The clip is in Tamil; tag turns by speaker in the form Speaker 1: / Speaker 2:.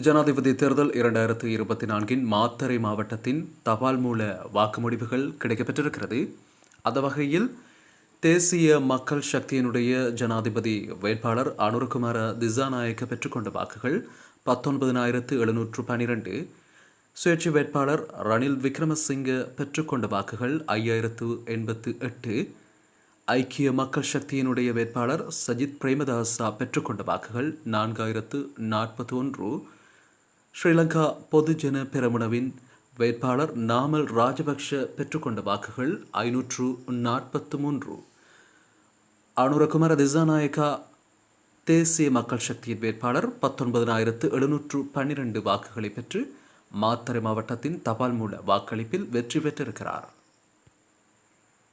Speaker 1: ஜனாதிபதி தேர்தல் இரண்டாயிரத்து இருபத்தி நான்கின் மாத்தறை மாவட்டத்தின் தபால் மூல வாக்குமுடிவுகள் கிடைக்கப்பெற்றிருக்கிறது. அந்த வகையில் தேசிய மக்கள் சக்தியினுடைய ஜனாதிபதி வேட்பாளர் அனுரகுமார திசாநாயக்க பெற்றுக்கொண்ட வாக்குகள் பத்தொன்பதினாயிரத்து எழுநூற்று பனிரெண்டு. சுயேட்சை வேட்பாளர் ரணில் விக்ரமசிங்க பெற்றுக்கொண்ட வாக்குகள் ஐயாயிரத்து எண்பத்து எட்டு. ஐக்கிய மக்கள் சக்தியினுடைய வேட்பாளர் சஜித் பிரேமதாசா பெற்றுக்கொண்ட வாக்குகள் நான்காயிரத்து நாற்பத்தி ஒன்று ஸ்ரீலங்கா பொதுஜன பெரமுனவின் வேட்பாளர் நாமல் ராஜபக்ஷ பெற்றுக்கொண்ட வாக்குகள் ஐநூற்று நாற்பத்து மூன்று. அனுரகுமார திசாநாயகா தேசிய மக்கள் சக்தியின் வேட்பாளர் பத்தொன்பதனாயிரத்து எழுநூற்று பன்னிரண்டு வாக்குகளை பெற்று மாத்தறை மாவட்டத்தின் தபால் மூல வாக்களிப்பில் வெற்றி பெற்றிருக்கிறார்.